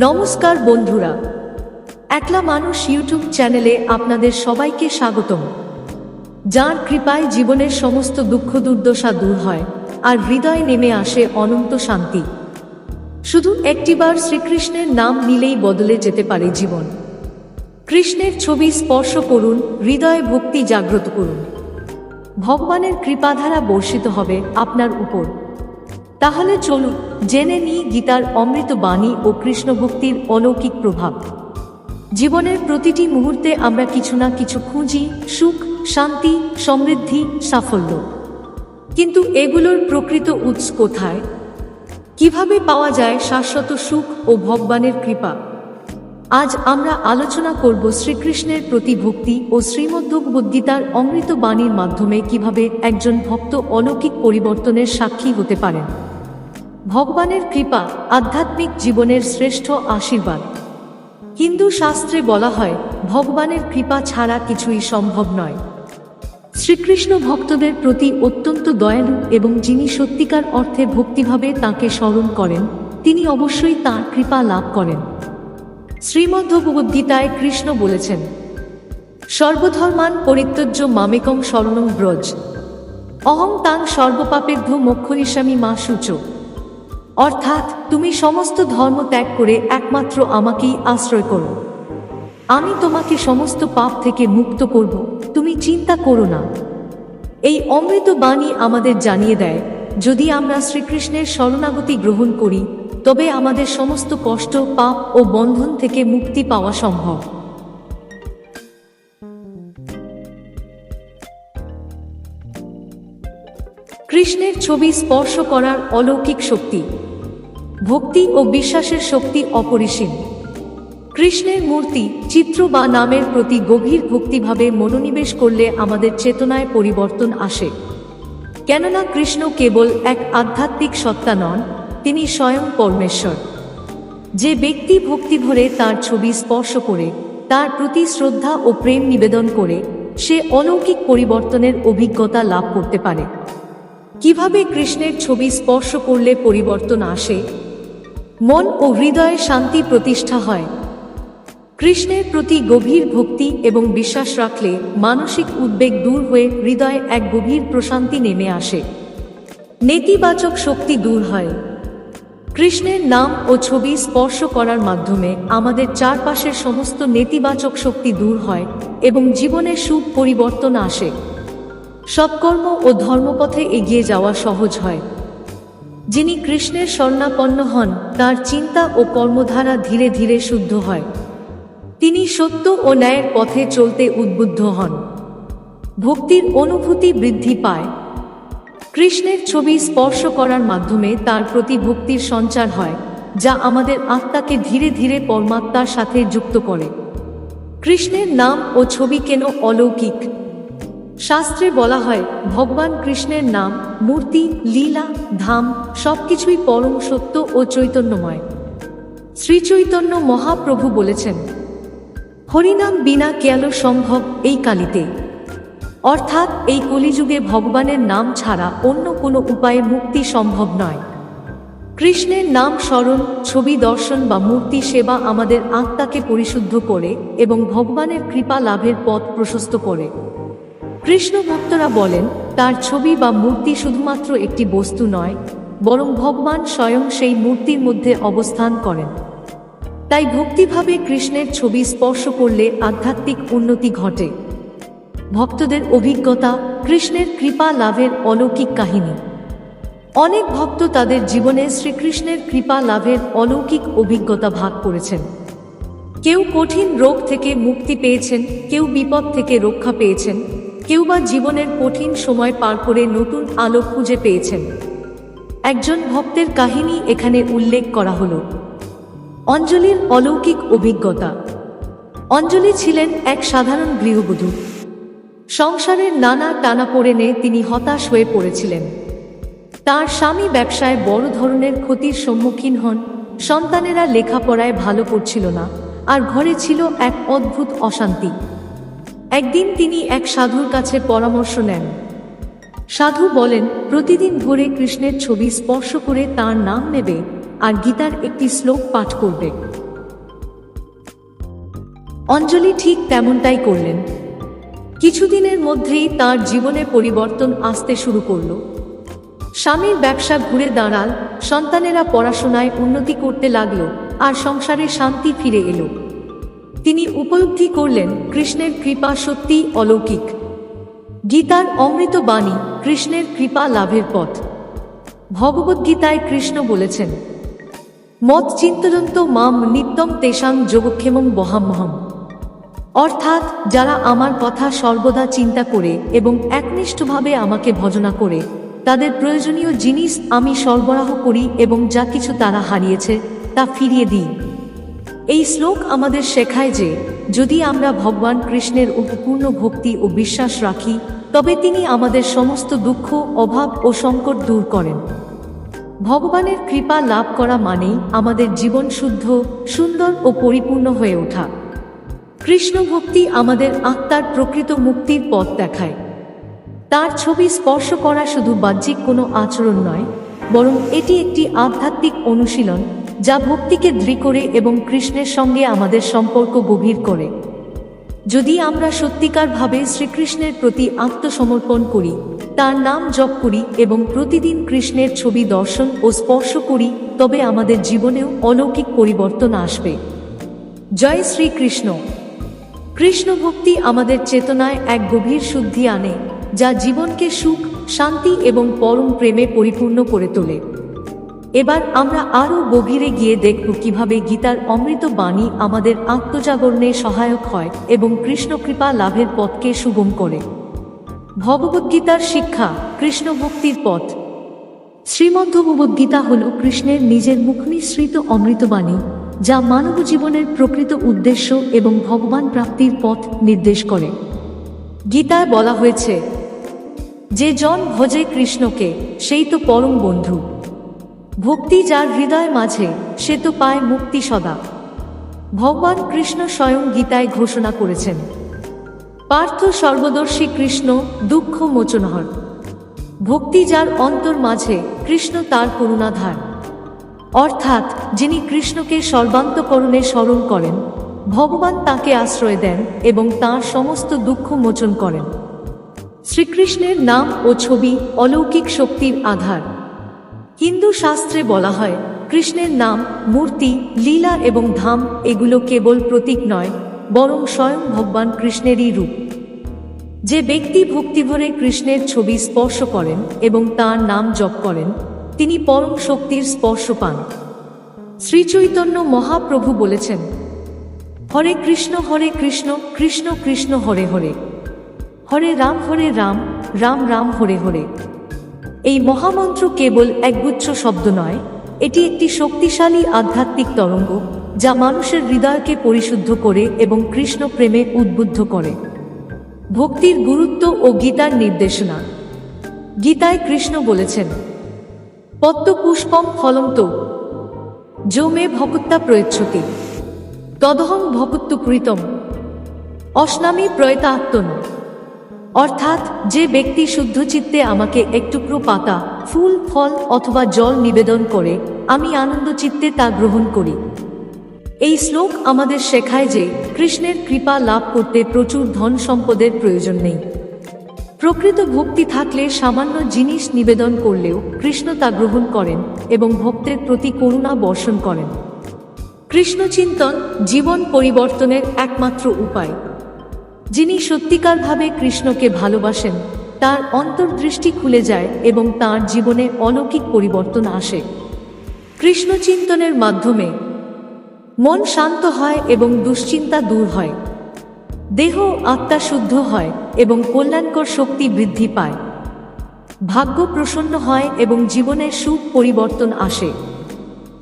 নমস্কার বন্ধুরা। একলা মানুষ ইউটিউব চ্যানেলে আপনাদের সবাইকে স্বাগতম। যার কৃপায় জীবনের সমস্ত দুঃখ দুর্দশা দূর হয় আর হৃদয়ে নেমে আসে অনন্ত শান্তি। শুধু একটিবার শ্রীকৃষ্ণের নাম নিলেই বদলে যেতে পারে জীবন। কৃষ্ণের ছবি স্পর্শ করুন, হৃদয়ে ভক্তি জাগ্রত করুন। ভগবানের কৃপাধারা বর্ষিত হবে আপনার উপর। তাহলে চলুন জেনে নিই গীতার অমৃত বাণী ও কৃষ্ণ ভক্তির অলৌকিক প্রভাব। জীবনের প্রতিটি মুহূর্তে আমরা কিছু না কিছু খুঁজি সুখ, শান্তি, সমৃদ্ধি, সাফল্য। কিন্তু এগুলোর প্রকৃত উৎস কোথায়? কীভাবে পাওয়া যায় শাশ্বত সুখ ও ভগবানের কৃপা? আজ আমরা আলোচনা করব শ্রীকৃষ্ণের প্রতি ভক্তি ও শ্রীমদ্ভগবদ্গীতার অমৃত বাণীর মাধ্যমে কীভাবে একজন ভক্ত অলৌকিক পরিবর্তনের সাক্ষী হতে পারেন। ভগবানের কৃপা আধ্যাত্মিক জীবনের শ্রেষ্ঠ আশীর্বাদ। হিন্দু শাস্ত্রে বলা হয়, ভগবানের কৃপা ছাড়া কিছুই সম্ভব নয়। শ্রীকৃষ্ণ ভক্তদের প্রতি অত্যন্ত দয়ালু এবং যিনি সত্যিকার অর্থে ভক্তিভাবে তাঁকে স্মরণ করেন, তিনি অবশ্যই তাঁর কৃপা লাভ করেন। শ্রীমদ্ভগবদ্গীতায় কৃষ্ণ বলেছেন, সর্বধর্মান পরিত্যজ্য মামেকং শরণং ব্রজ, অহং তাং সর্বপাপেভ্য মোক্ষরিস্বামী মা সূচ। অর্থাৎ তুমি সমস্ত ধর্ম ত্যাগ করে একমাত্র আমাকেই আশ্রয় করো। আমি তোমাকে সমস্ত পাপ থেকে মুক্ত করব, তুমি চিন্তা করো না। এই অমৃত বাণী আমাদের জানিয়ে দেয়, যদি আমরা শ্রীকৃষ্ণের শরণাগতি গ্রহণ করি তবে আমাদের সমস্ত কষ্ট, পাপ ও বন্ধন থেকে মুক্তি পাওয়া সম্ভব। কৃষ্ণের ছবি স্পর্শ করার অলৌকিক শক্তি। ভক্তি ও বিশ্বাসের শক্তি অপরিসীম। কৃষ্ণের মূর্তি চিত্র বা নামের প্রতি গভীর ভক্তিভাবে মনোনিবেশ করলে আমাদের চেতনায় পরিবর্তন আসে। কেননা কৃষ্ণ কেবল এক আধ্যাত্মিক সত্তা নন তিনি স্বয়ং পরমেশ্বর। যে ব্যক্তি ভক্তি ভরে তার ছবি স্পর্শ করে, তার প্রতি শ্রদ্ধা ও প্রেম নিবেদন করে, সে অলৌকিক পরিবর্তনের অভিজ্ঞতা লাভ করতে পারে। কীভাবে কৃষ্ণের ছবি স্পর্শ করলে পরিবর্তন আসে? মন ও হৃদয়ে শান্তি প্রতিষ্ঠা হয়। কৃষ্ণের প্রতি গভীর ভক্তি এবং বিশ্বাস রাখলে মানসিক উদ্বেগ দূর হয়ে হৃদয়ে এক গভীর প্রশান্তি নেমে আসে। নেতিবাচক শক্তি দূর হয়। কৃষ্ণের নাম ও ছবি স্পর্শ করার মাধ্যমে আমাদের চারপাশের সমস্ত নেতিবাচক শক্তি দূর হয় এবং জীবনে সুখ পরিবর্তন আসে। সৎকর্ম ও ধর্মপথে এগিয়ে যাওয়া সহজ হয়। যিনি কৃষ্ণের স্বর্ণাপন্ন হন, তার চিন্তা ও কর্মধারা ধীরে ধীরে শুদ্ধ হয়। তিনি সত্য ও ন্যায়ের পথে চলতে উদ্বুদ্ধ হন। ভক্তির অনুভূতি বৃদ্ধি পায়। কৃষ্ণের ছবি স্পর্শ করার মাধ্যমে তার প্রতি ভক্তির সঞ্চার হয়, যা আমাদের আত্মাকে ধীরে ধীরে পরমাত্মার সাথে যুক্ত করে। কৃষ্ণের নাম ও ছবি কেন অলৌকিক? শাস্ত্রে বলা হয়, ভগবান কৃষ্ণের নাম, মূর্তি, লীলা, ধাম সবকিছুই পরম সত্য ও চৈতন্যময়। শ্রীচৈতন্য মহাপ্রভু বলেছেন, হরিনাম বিনা কেয়াল সম্ভব এই কালিতে। অর্থাৎ এই কলিযুগে ভগবানের নাম ছাড়া অন্য কোনো উপায়ে মুক্তি সম্ভব নয়। কৃষ্ণের নাম স্মরণ, ছবি দর্শন বা মূর্তি সেবা আমাদের আত্মাকে পরিশুদ্ধ করে এবং ভগবানের কৃপা লাভের পথ প্রশস্ত করে। কৃষ্ণ ভক্তরা বলেন, তার ছবি বা মূর্তি শুধুমাত্র একটি বস্তু নয়, বরং ভগবান স্বয়ং সেই মূর্তির মধ্যে অবস্থান করেন। তাই ভক্তিভাবে কৃষ্ণের ছবি স্পর্শ করলে আধ্যাত্মিক উন্নতি ঘটে। ভক্তদের অভিজ্ঞতা, কৃষ্ণের কৃপা লাভের অলৌকিক কাহিনী। অনেক ভক্ত তাদের জীবনে শ্রীকৃষ্ণের কৃপা লাভের অলৌকিক অভিজ্ঞতা ভাগ করেছেন। কেউ কঠিন রোগ থেকে মুক্তি পেয়েছেন, কেউ বিপদ থেকে রক্ষা পেয়েছেন, কেউ বা জীবনের কঠিন সময় পার করে নতুন আলো খুঁজে পেয়েছেন। একজন ভক্তের কাহিনী এখানে উল্লেখ করা হল। অঞ্জলির অলৌকিক অভিজ্ঞতা। অঞ্জলি ছিলেন এক সাধারণ গৃহবধূ। সংসারের নানা টানাপোড়েনে তিনি হতাশ হয়ে পড়েছিলেন। তার স্বামী ব্যবসায় বড় ধরনের ক্ষতির সম্মুখীন হন, সন্তানেরা লেখাপড়ায় ভালো করছিল না, আর ঘরে ছিল এক অদ্ভুত অশান্তি। একদিন তিনি এক সাধুর কাছে পরামর্শ নেন। সাধু বলেন, প্রতিদিন ভোরে কৃষ্ণের ছবি স্পর্শ করে তার নাম নেবে আর গীতার একটি শ্লোক পাঠ করবে। অঞ্জলি ঠিক তেমনটাই করলেন। কিছুদিনের মধ্যেই তার জীবনে পরিবর্তন আসতে শুরু করল। স্বামীর ব্যবসা ঘুরে দাঁড়াল, সন্তানেরা পড়াশোনায় উন্নতি করতে লাগল, আর সংসারে শান্তি ফিরে এলো। তিনি উপলব্ধি করলেন, কৃষ্ণের কৃপা সত্যিই অলৌকিক। গীতার অমৃত বাণী, কৃষ্ণের কৃপা লাভের পথ। ভগবদ্গীতায় কৃষ্ণ বলেছেন মত চিন্তয়ন্ত মাম নিত্যম তেষাং যোগক্ষেমং বহামহম অর্থাৎ যারা আমার কথা সর্বদা চিন্তা করে এবং একনিষ্ঠভাবে আমাকে ভজনা করে, তাদের প্রয়োজনীয় জিনিস আমি সরবরাহ করি এবং যা কিছু তারা হারিয়েছে, তা ফিরিয়ে দিই। এই শ্লোক আমাদের শেখায় যে, যদি আমরা ভগবান কৃষ্ণের উপপূর্ণ ভক্তি ও বিশ্বাস রাখি, তবে তিনি আমাদের সমস্ত দুঃখ, অভাব ও সংকট দূর করেন। ভগবানের কৃপা লাভ করা মানেই আমাদের জীবন শুদ্ধ, সুন্দর ও পরিপূর্ণ হয়ে ওঠা। কৃষ্ণ ভক্তি আমাদের আত্মার প্রকৃত মুক্তির পথ দেখায়। তার ছবি স্পর্শ করা শুধু বাহ্যিক কোনো আচরণ নয়, বরং এটি একটি আধ্যাত্মিক অনুশীলন যা ভক্তিকে দৃঢ় করে এবং কৃষ্ণের সঙ্গে আমাদের সম্পর্ক গভীর করে। যদি আমরা সত্যিকারভাবে শ্রীকৃষ্ণের প্রতি আত্মসমর্পণ করি, তার নাম জপ করি এবং প্রতিদিন কৃষ্ণের ছবি দর্শন ও স্পর্শ করি, তবে আমাদের জীবনেও অলৌকিক পরিবর্তন আসবে। জয় শ্রীকৃষ্ণ। কৃষ্ণ ভক্তি আমাদের চেতনায় এক গভীর শুদ্ধি আনে, যা জীবনকে সুখ, শান্তি এবং পরম প্রেমে পরিপূর্ণ করে তোলে। এবার আমরা আরও গভীরে গিয়ে দেখব কীভাবে গীতার অমৃত বাণী আমাদের আত্মজাগরণে সহায়ক হয় এবং কৃষ্ণ কৃপা লাভের পথকে সুগম করে। ভগবদ্গীতার শিক্ষা কৃষ্ণ ভক্তির পথ। শ্রীমদ্ভগবদ্গীতা হল কৃষ্ণের নিজের মুখনিসৃত অমৃতবাণী যা মানব জীবনের প্রকৃত উদ্দেশ্য এবং ভগবান প্রাপ্তির পথ নির্দেশ করে। গীতায় বলা হয়েছে, যে জন ভজে কৃষ্ণকে, সেই তো পরম বন্ধু। ভক্তি যার হৃদয় মাঝে, সে তো পায় মুক্তি সদা। ভগবান কৃষ্ণ স্বয়ং গীতায় ঘোষণা করেছেন, পার্থ সর্বদর্শী কৃষ্ণ দুঃখ মোচনহর। ভক্তি যার অন্তর মাঝে, কৃষ্ণ তার করুণাধার। অর্থাৎ যিনি কৃষ্ণকে সর্বান্তকরণে স্মরণ করেন, ভগবান তাকে আশ্রয় দেন এবং তার সমস্ত দুঃখ মোচন করেন। শ্রীকৃষ্ণের নাম ও ছবি অলৌকিক শক্তির আধার। হিন্দু শাস্ত্রে বলা হয়, কৃষ্ণের নাম, মূর্তি, লীলা এবং ধাম এগুলো কেবল প্রতীক নয়, বরং স্বয়ং ভগবান কৃষ্ণেরই রূপ। যে ব্যক্তি ভক্তিভরে কৃষ্ণের ছবি স্পর্শ করেন এবং তার নাম জপ করেন তিনি পরম শক্তির স্পর্শ পান। শ্রীচৈতন্য মহাপ্রভু বলেছেন, হরে কৃষ্ণ হরে কৃষ্ণ কৃষ্ণ কৃষ্ণ, হরে হরে। হরে রাম হরে রাম রাম রাম, হরে হরে। এই মহামন্ত্র কেবল একগুচ্ছ শব্দ নয়, এটি একটি শক্তিশালী আধ্যাত্মিক তরঙ্গ যা মানুষের হৃদয়কে পরিশুদ্ধ করে এবং কৃষ্ণ প্রেমে উদ্বুদ্ধ করে। ভক্তির গুরুত্ব ও গীতার নির্দেশনা। গীতায় কৃষ্ণ বলেছেন পদ্ম পুষ্পম ফলন্ত। যো মে ভকুত্তা প্রয়চ্ছতি। তদহং ভকুত্তু প্রীতম। অস্নামী প্রয়তাত্মন অর্থাৎ যে ব্যক্তি শুদ্ধচিত্তে আমাকে একটুকরো পাতা ফুল, ফল অথবা জল নিবেদন করে, আমি আনন্দচিত্তে তা গ্রহণ করি। এই শ্লোক আমাদের শেখায় যে কৃষ্ণের কৃপা লাভ করতে প্রচুর ধন সম্পদের প্রয়োজন নেই। প্রকৃত ভক্তি থাকলে সামান্য জিনিস নিবেদন করলেও কৃষ্ণ তা গ্রহণ করেন এবং ভক্তের প্রতি করুণা বর্ষণ করেন। কৃষ্ণচিন্তন জীবন পরিবর্তনের একমাত্র উপায়। যিনি সত্যিকারভাবে কৃষ্ণকে ভালোবাসেন, তার অন্তর্দৃষ্টি খুলে যায় এবং তার জীবনে অলৌকিক পরিবর্তন আসে। কৃষ্ণ চিন্তনের মাধ্যমে মন শান্ত হয় এবং দুশ্চিন্তা দূর হয়। দেহ আত্মা শুদ্ধ হয় এবং কল্যাণকর শক্তি বৃদ্ধি পায়। ভাগ্য প্রসন্ন হয় এবং জীবনের সুখ পরিবর্তন আসে।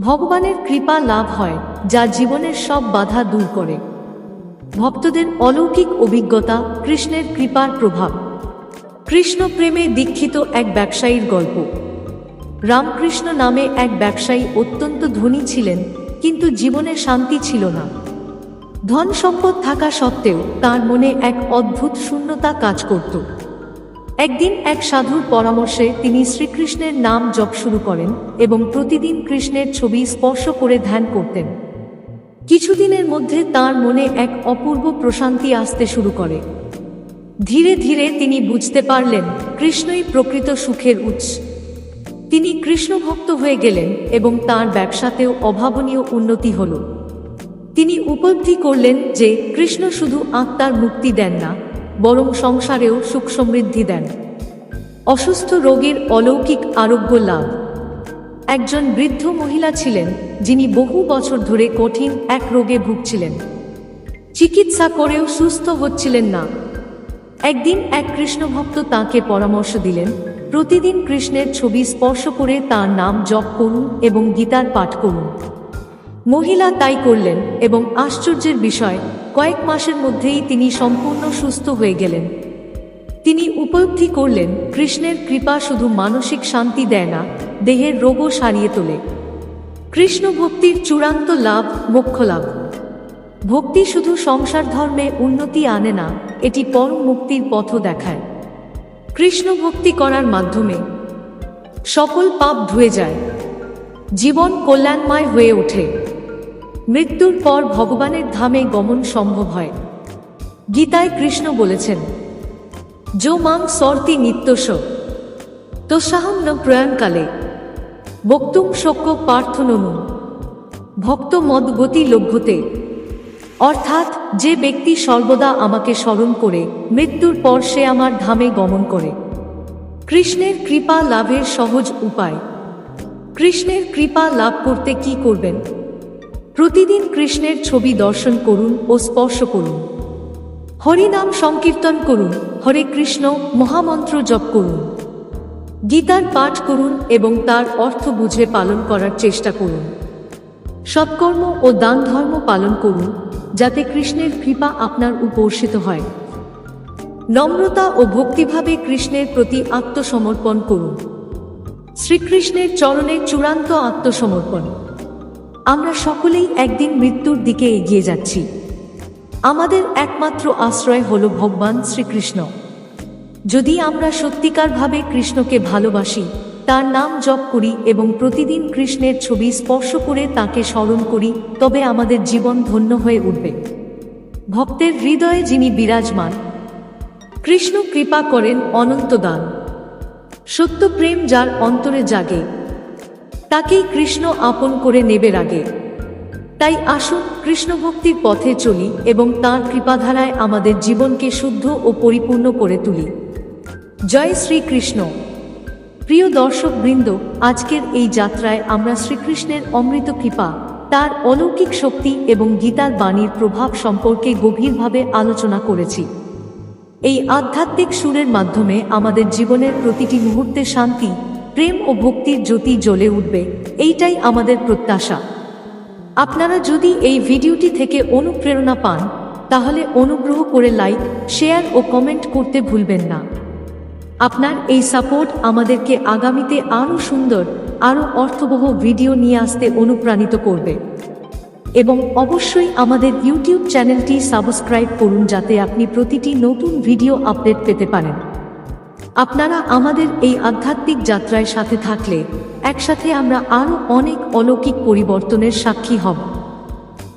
ভগবানের কৃপা লাভ হয়, যা জীবনের সব বাধা দূর করে। ভক্তদের অলৌকিক অভিজ্ঞতা কৃষ্ণের কৃপার প্রভাব। কৃষ্ণ প্রেমে দীক্ষিত এক ব্যবসায়ীর গল্প। রামকৃষ্ণ নামে এক ব্যবসায়ী অত্যন্ত ধনী ছিলেন, কিন্তু জীবনে শান্তি ছিল না। ধন সম্পদ থাকা সত্ত্বেও তার মনে এক অদ্ভুত শূন্যতা কাজ করত। একদিন এক সাধুর পরামর্শে তিনি শ্রীকৃষ্ণের নাম জপ শুরু করেন এবং প্রতিদিন কৃষ্ণের ছবি স্পর্শ করে ধ্যান করতেন। কিছুদিনের মধ্যে তার মনে এক অপূর্ব প্রশান্তি আসতে শুরু করে। ধীরে ধীরে তিনি বুঝতে পারলেন, কৃষ্ণই প্রকৃত সুখের উৎস। তিনি কৃষ্ণভক্ত হয়ে গেলেন এবং তার ব্যবসাতেও অভাবনীয় উন্নতি হল। তিনি উপলব্ধি করলেন যে কৃষ্ণ শুধু আত্মার মুক্তি দেন না, বরং সংসারেও সুখ সমৃদ্ধি দেন। অসুস্থ রোগের অলৌকিক আরোগ্য লাভ। একজন বৃদ্ধ মহিলা ছিলেন যিনি বহু বছর ধরে কঠিন এক রোগে ভুগছিলেন। চিকিৎসা করেও সুস্থ হচ্ছিলেন না। একদিন এক কৃষ্ণভক্ত তাকে পরামর্শ দিলেন, প্রতিদিন কৃষ্ণের ছবি স্পর্শ করে তার নাম জপ করুন এবং গীতার পাঠ করুন। মহিলা তাই করলেন এবং আশ্চর্যের বিষয়, কয়েক মাসের মধ্যেই তিনি সম্পূর্ণ সুস্থ হয়ে গেলেন। তিনি উপলব্ধি করলেন, কৃষ্ণের কৃপা শুধু মানসিক শান্তি দেয় না, দেহের রোগও সারিয়ে তোলে। কৃষ্ণ ভক্তির চূড়ান্ত লাভ মোক্ষ লাভ ভক্তি শুধু সংসার ধর্মে উন্নতি আনে না, এটি পরম মুক্তির পথ দেখায়। কৃষ্ণ ভক্তি করার মাধ্যমে সকল পাপ ধুয়ে যায়। জীবন কল্যাণময় হয়ে ওঠে। মৃত্যুর পর ভগবানের ধামে গমন সম্ভব হয়। গীতায় কৃষ্ণ বলেছেন, যো মাং সর্তি নিত্যস তোসাহম ন প্রয়াণকালে বক্তুম শক্য পার্থননু ভক্ত মদগতি লভ্যতে অর্থাৎ যে ব্যক্তি সর্বদা আমাকে স্মরণ করে, মৃত্যুর পর সে আমার ধামে গমন করে। কৃষ্ণের কৃপা লাভের সহজ উপায়। কৃষ্ণের কৃপা লাভ করতে কি করবেন? প্রতিদিন কৃষ্ণের ছবি দর্শন করুন ও স্পর্শ করুন। হরিনাম সংকীর্তন করুন, হরে কৃষ্ণ মহামন্ত্র জপ করুন। গীতার পাঠ করুন এবং তার অর্থ বুঝে পালন করার চেষ্টা করুন। সৎকর্ম ও দান ধর্ম পালন করুন, যাতে কৃষ্ণের কৃপা আপনার উপর্ষিত হয়। নম্রতা ও ভক্তিভাবে কৃষ্ণের প্রতি আত্মসমর্পণ করুন। শ্রীকৃষ্ণের চরণে চূড়ান্ত আত্মসমর্পণ। আমরা সকলেই একদিন মৃত্যুর দিকে এগিয়ে যাচ্ছি। আমাদের একমাত্র আশ্রয় হল ভগবান শ্রীকৃষ্ণ। যদি আমরা সত্যিকারভাবে কৃষ্ণকে ভালোবাসি, তার নাম জপ করি এবং প্রতিদিন কৃষ্ণের ছবি স্পর্শ করে তাকে স্মরণ করি, তবে আমাদের জীবন ধন্য হয়ে উঠবে। ভক্তের হৃদয়ে যিনি বিরাজমান, কৃষ্ণ কৃপা করেন অনন্ত দান সত্য প্রেম যার অন্তরে জাগে তাকেই কৃষ্ণ আপন করে নেবে আগে তাই আসুন কৃষ্ণ ভক্তির পথে চলি এবং তাঁর কৃপাধারায় আমাদের জীবনকে শুদ্ধ ও পরিপূর্ণ করে তুলি। জয় শ্রীকৃষ্ণ। প্রিয় দর্শক বৃন্দ আজকের এই যাত্রায় আমরা শ্রীকৃষ্ণের অমৃত কৃপা, তার অলৌকিক শক্তি এবং গীতার বাণীর প্রভাব সম্পর্কে গভীরভাবে আলোচনা করেছি। এই আধ্যাত্মিক সুরের মাধ্যমে আমাদের জীবনের প্রতিটি মুহূর্তে শান্তি প্রেম ও ভক্তির জ্যোতি জ্বলে উঠবে। এইটাই আমাদের প্রত্যাশা। আপনারা যদি এই ভিডিওটি থেকে অনুপ্রেরণা পান, তাহলে অনুগ্রহ করে লাইক, শেয়ার ও কমেন্ট করতে ভুলবেন না। আপনার এই সাপোর্ট আমাদেরকে আগামীতে আরও সুন্দর, আরও অর্থবহ ভিডিও নিয়ে আসতে অনুপ্রাণিত করবে। এবং অবশ্যই আমাদের ইউটিউব চ্যানেলটি সাবস্ক্রাইব করুন যাতে আপনি প্রতিটি নতুন ভিডিও আপডেট পেতে পারেন। আপনারা আমাদের এই আধ্যাত্মিক যাত্রায় সাথে থাকলে একসাথে আমরা আরও অনেক অলৌকিক পরিবর্তনের সাক্ষী হব।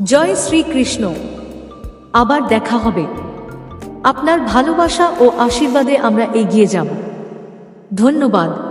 জয় শ্রীকৃষ্ণ। আবার দেখা হবে। আপনার ভালোবাসা ও আশীর্বাদে আমরা এগিয়ে যাব। ধন্যবাদ।